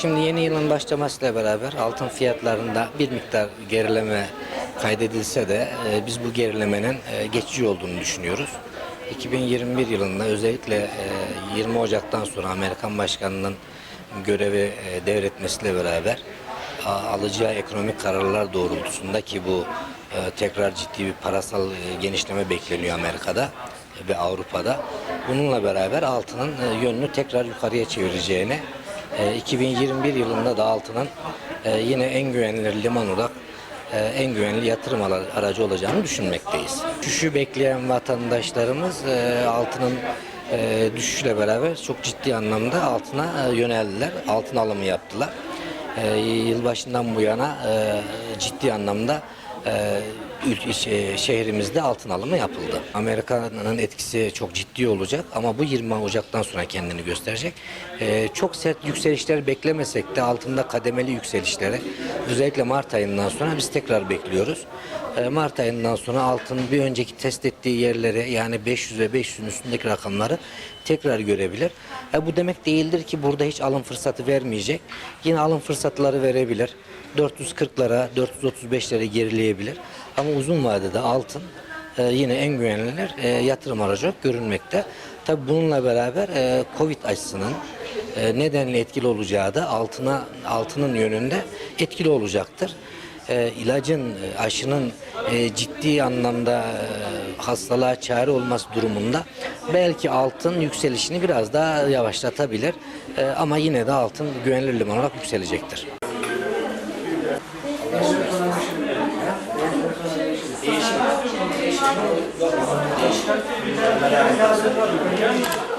Şimdi yeni yılın başlamasıyla beraber altın fiyatlarında bir miktar gerileme kaydedilse de e, biz bu gerilemenin e, geçici olduğunu düşünüyoruz. 2021 yılında özellikle e, 20 Ocak'tan sonra Amerikan Başkanı'nın görevi e, devretmesiyle beraber a- alacağı ekonomik kararlar doğrultusunda ki bu e, tekrar ciddi bir parasal e, genişleme bekleniyor Amerika'da ve Avrupa'da. Bununla beraber altının e, yönünü tekrar yukarıya çevireceğini e, 2021 yılında da altının e, yine en güvenilir liman olarak e, en güvenli yatırım aracı olacağını düşünmekteyiz. Düşüşü bekleyen vatandaşlarımız e, altının e, beraber çok ciddi anlamda altına yöneldiler. Altın alımı yaptılar. Yılbaşından bu yana ciddi anlamda e, şey- şehrimizde altın alımı yapıldı. Amerika'nın etkisi çok ciddi olacak ama bu 20 Ocak'tan sonra kendini gösterecek. E, çok sert yükselişler beklemesek de altında kademeli yükselişleri özellikle Mart ayından sonra biz tekrar bekliyoruz. E, Mart ayından sonra altın bir önceki test ettiği yerleri yani 500 ve 500'ün üstündeki rakamları tekrar görebilir. E, bu demek değildir ki burada hiç alım fırsatı vermeyecek. Yine alım fırsatları verebilir. 440'lara, 435'lere gerileyebilir. Ama uzun vadede altın e, yine en güvenilir e, yatırım aracı görünmekte. Tabi bununla beraber e, Covid aşısının e, nedenle etkili olacağı da altına altının yönünde etkili olacaktır. E, ilacın, e, aşının e, ciddi anlamda e, hastalığa çare olması durumunda belki altın yükselişini biraz daha yavaşlatabilir. E, ama yine de altın güvenilir liman olarak yükselecektir. Değişik.